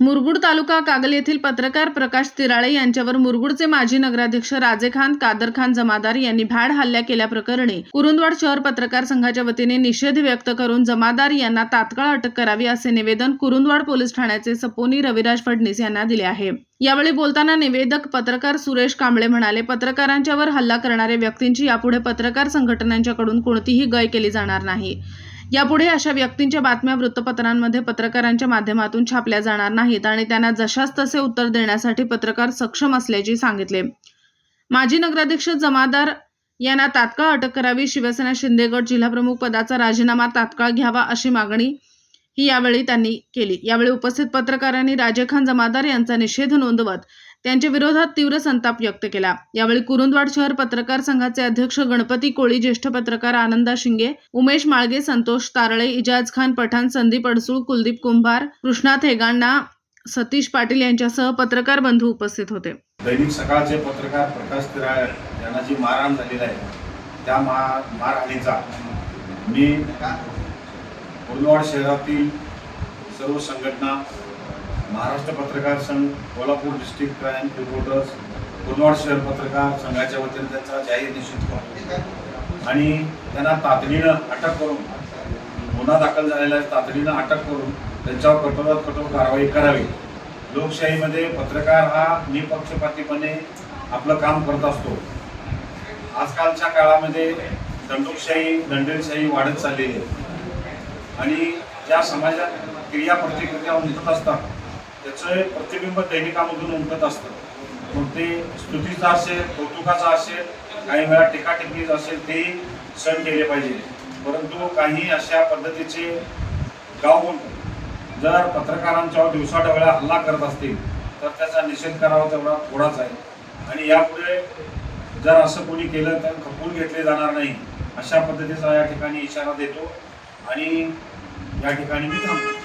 मुरगुड तालुका कागल येथील पत्रकार प्रकाश तिराळे यांच्यावर मुरगुडचे माजी नगराध्यक्ष राजे खान कादर खान जमादार यांनी भ्याड हल्ला केल्याप्रकरणी कुरुंदवाड शहर पत्रकार संघाच्या वतीने निषेध व्यक्त करून जमादार यांना तात्काळ अटक करावी असे निवेदन कुरुंदवाड पोलीस ठाण्याचे सपोनी रविराज फडणीस यांना दिले आहे. यावेळी बोलताना निवेदक पत्रकार सुरेश कांबळे म्हणाले पत्रकारांच्यावर हल्ला करणाऱ्या व्यक्तींची यापुढे पत्रकार संघटनांच्याकडून कोणतीही गय केली जाणार नाही. यापुढे अशा व्यक्तींच्या बातम्या वृत्तपत्रांमध्ये पत्रकारांच्या माध्यमातून छापल्या जाणार नाहीत आणि त्यांना जशास तसे उत्तर देण्यासाठी पत्रकार सक्षम असल्याचे सांगितले. माजी नगराध्यक्ष जमादार यांना तात्काळ अटक करावी शिवसेना शिंदेगड जिल्हाप्रमुख पदाचा राजीनामा तात्काळ घ्यावा अशी मागणी ही यावेळी त्यांनी केली. यावेळी उपस्थित पत्रकारांनी राजे खान जमादार यांचा निषेध नोंदवत त्यांच्या विरोधात तीव्र संताप व्यक्त केला. यावेळी कुरुंदवाड शहर पत्रकार संघाचे अध्यक्ष गणपती कोळी ज्येष्ठ पत्रकार आनंदा शिंगे उमेश माळगे संतोष तारळे इजाज खान पठाण संदीप अडसूळ कुलदीप कुंभार कृष्णा थेगांना सतीश पाटील यांच्यासह पत्रकार बंधू उपस्थित होते. दैनिक सकाळचे पत्रकार प्रकाश तिराळ यांना जी मारहाण झालेली आहे त्या मा मारहाणीचा मी कुर्लवाड शहरातील सर्व संघटना महाराष्ट्र पत्रकार संघ Kolhapur district crime reporters Kulwad शहर पत्रकार संघाच्या वतीनं त्यांचा जाहीर निषेध करून आणि त्यांना तातडीनं अटक करून गुन्हा दाखल झालेला आहे तातडीनं अटक करून त्यांच्यावर कठोरात कठोर कारवाई करावी. लोकशाहीमध्ये पत्रकार हा निपक्षपातीपणे आपलं काम करत असतो. आजकालच्या काळामध्ये दंडोकशाही दंडेलशाही वाढत चाललेली आहे. आणि ज्या समाजात क्रिया प्रतिक्रिया उमटत असतात त्याचं प्रतिबिंब दैनिकामधून उमटत असतं. मग ते स्तुतीचं असेल कौतुकाचं असेल काही वेळा टीकाटिप्पणीचं असेल तेही सण केले पाहिजे. परंतु काही अशा पद्धतीचे गाव जर पत्रकारांच्यावर दिवसाढवळ्या हल्ला करत असतील तर त्याचा निषेध करावा तेवढा थोडाच आहे. आणि यापुढे जर असं कोणी केलं तर खपवून घेतले जाणार नाही. अशा पद्धतीचा या ठिकाणी इशारा देतो. आणि या ठिकाणी मी थांबतो.